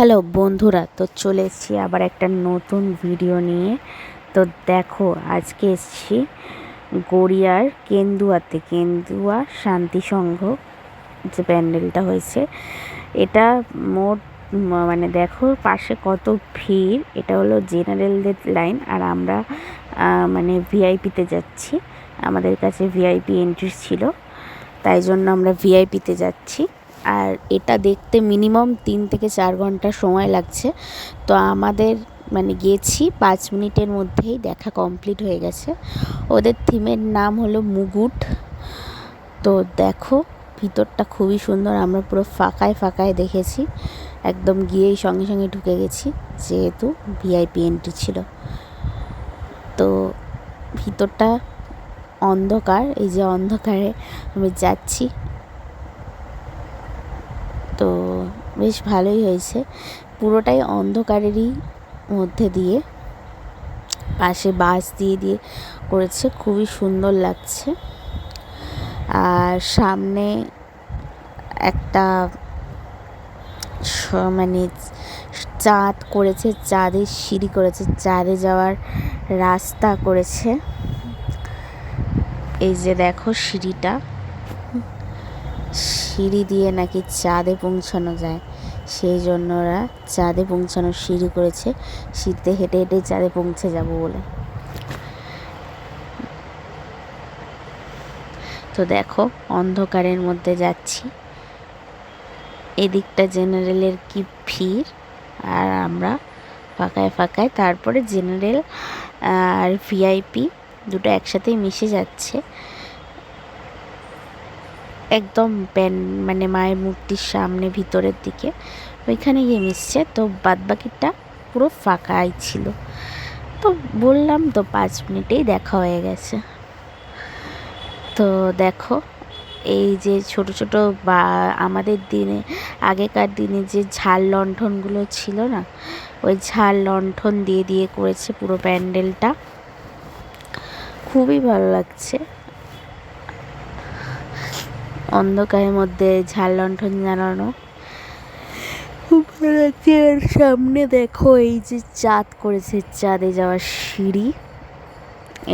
Hello বন্ধুরা, তো চলে এসেছি আবার একটা নতুন ভিডিও নিয়ে। তো দেখো, আজকে এসেছি গড়িয়ার কেন্দুয়াতে। কেন্দুয়া শান্তি সংঘ যে প্যান্ডেলটা হয়েছে, এটা মোট মানে দেখো পাশে কত ভিড়, এটা হলো জেনারেলদের লাইন আর আমরা মানে ভিআইপিতে যাচ্ছি। আমাদের কাছে ভিআইপি এন্ট্রি ছিল, তাই জন্য আমরা ভিআইপিতে যাচ্ছি। আর এটা দেখতে মিনিমাম তিন থেকে চার ঘণ্টা সময় লাগছে। তো আমাদের মানে গেছি, পাঁচ মিনিটের মধ্যেই দেখা কমপ্লিট হয়ে গেছে। ওদের থিমের নাম হলো মুগুট। তো দেখো, ভিতরটা খুবই সুন্দর, আমরা পুরো ফাঁকায় ফাঁকায় দেখেছি। একদম গিয়েই সঙ্গে সঙ্গে ঢুকে গেছি, যেহেতু ভিআইপি এন্ট্রি ছিল। তো ভিতরটা অন্ধকার, এই যে অন্ধকারে আমি যাচ্ছি। তো বেশ ভালোই হয়েছে। পুরোটাই অন্ধকারেরই মধ্যে দিয়ে পাশে বাস দিয়ে দিয়ে করেছে। খুবই সুন্দর লাগছে। আর সামনে একটা মানে চাঁদ করেছে, চাঁদের সিঁড়ি করেছে, চাঁদে যাওয়ার রাস্তা করেছে। এই যে দেখো সিঁড়িটা। সিঁড়ি দিয়ে নাকি চাঁদে পৌঁছানো যায়। সেই জন্য ওরা চাঁদে পৌঁছানোর সিঁড়ি করেছে। সিঁড়িতে হেঁটে হেঁটে চাঁদে পৌঁছে যাব বলে। তো দেখো, অন্ধকারের মধ্যে যাচ্ছি। এদিকটা জেনারেলের কি ভিড়? আর আমরা ফাঁকায় ফাঁকায় তারপরে জেনারেল আর ভিআইপি দুটো একসাথেই মিশে যাচ্ছে। একদম প্যান মানে মায়ের মূর্তির সামনে ভিতরের দিকে। ওইখানে গিয়ে মিশছে, তো বাদবাকিটা পুরো ফাঁকাই ছিল। তো বললাম, তো পাঁচ মিনিটেই দেখা হয়ে গেছে। তো দেখো, এই যে ছোট ছোট বা, আমাদের দিনে, আগেকার দিনে যে ঝাল লণ্ঠনগুলো ছিল না, ওই ঝাল লণ্ঠন দিয়ে দিয়ে করেছে পুরো প্যান্ডেলটা। খুবই ভালো লাগছে। অন্ধকারের মধ্যে ঝাল লণ্ঠন জ্বালানো সামনে দেখো, এই যে চাঁদ করেছে, চাঁদে যাওয়ার সিঁড়ি।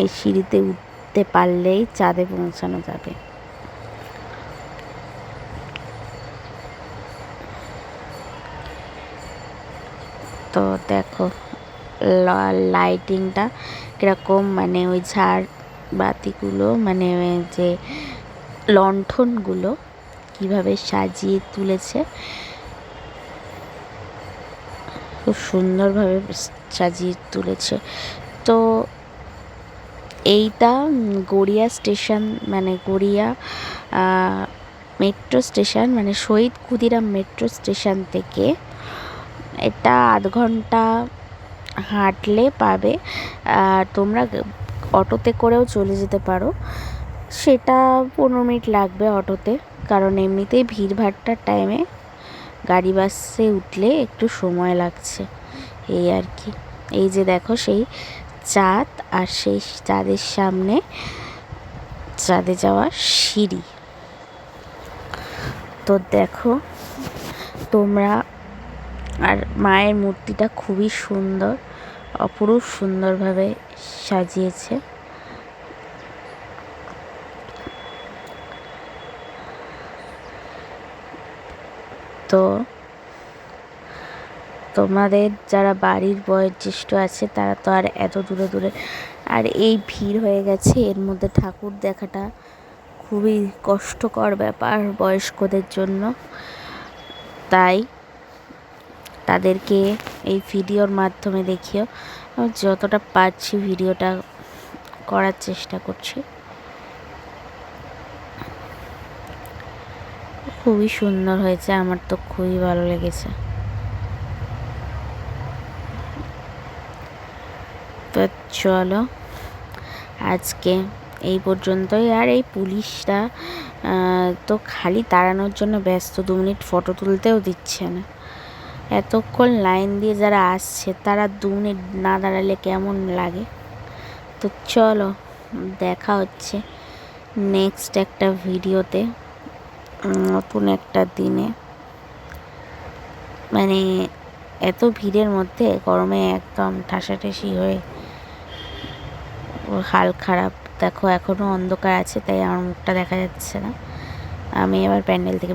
এই সিঁড়িতে উঠতে পারলেই চাঁদে পৌঁছানো যাবে। তো দেখো লাইটিংটা কীরকম মানে ওই ঝাড় বাতিগুলো মানে যে লণ্ঠনগুলো কীভাবে সাজিয়ে তুলেছে। খুব সুন্দরভাবে সাজিয়ে তুলেছে। তো এইটা গড়িয়া স্টেশন মানে গড়িয়া মেট্রো স্টেশন মানে শহীদ ক্ষুদিরাম মেট্রো স্টেশন থেকে এটা আধ ঘণ্টা হাঁটলে পাবে। আর তোমরা অটোতে করেও চলে যেতে পারো। সেটা পনেরো মিনিট লাগবে অটোতে, কারণ এমনিতেই ভিড়ভাট্টার টাইমে গাড়ি বাসে উঠলে একটু সময় লাগছে, এই আর কি। এই যে দেখো সেই চাঁদ আর সেই চাঁদের সামনে চাঁদে যাওয়া সিঁড়ি। তো দেখো তোমরা, আর মায়ের মূর্তিটা খুবই সুন্দর, অপরূপ সুন্দরভাবে সাজিয়েছে। তো তোমাদের যারা বাড়ির বয়োজ্যেষ্ঠ আছে, তারা তো আর এত দূরে দূরে আর এই ভিড় হয়ে গেছে। এর মধ্যে ঠাকুর দেখাটা খুবই কষ্টকর ব্যাপার বয়স্কদের জন্য। তাই তাদেরকে এই ভিডিওর মাধ্যমে দেখিও যতটা পারছি ভিডিওটা করার চেষ্টা করছি। খুবই সুন্দর হয়েছে আমার তো খুবই ভালো লেগেছে। তো চলো আজকে এই পর্যন্তই। আর এই পুলিশরা আহ, তো খালি তাড়ানোর জন্য ব্যস্ত দু মিনিট ফটো তুলতেও দিচ্ছে না। এতক্ষণ লাইন দিয়ে যারা আসছে তারা দু মিনিট না দাঁড়ালে কেমন লাগে? তো চলো দেখা হচ্ছে নেক্সট একটা ভিডিওতে। নতুন একটা দিনে। মানে এত ভিড়ের মধ্যে গরমে একদম ঠাসাঠাসি হয়ে হাল খারাপ। দেখো, এখনও অন্ধকার আছে, তাই আমার মুখটা দেখা যাচ্ছে না। আমি এবার প্যান্ডেল থেকে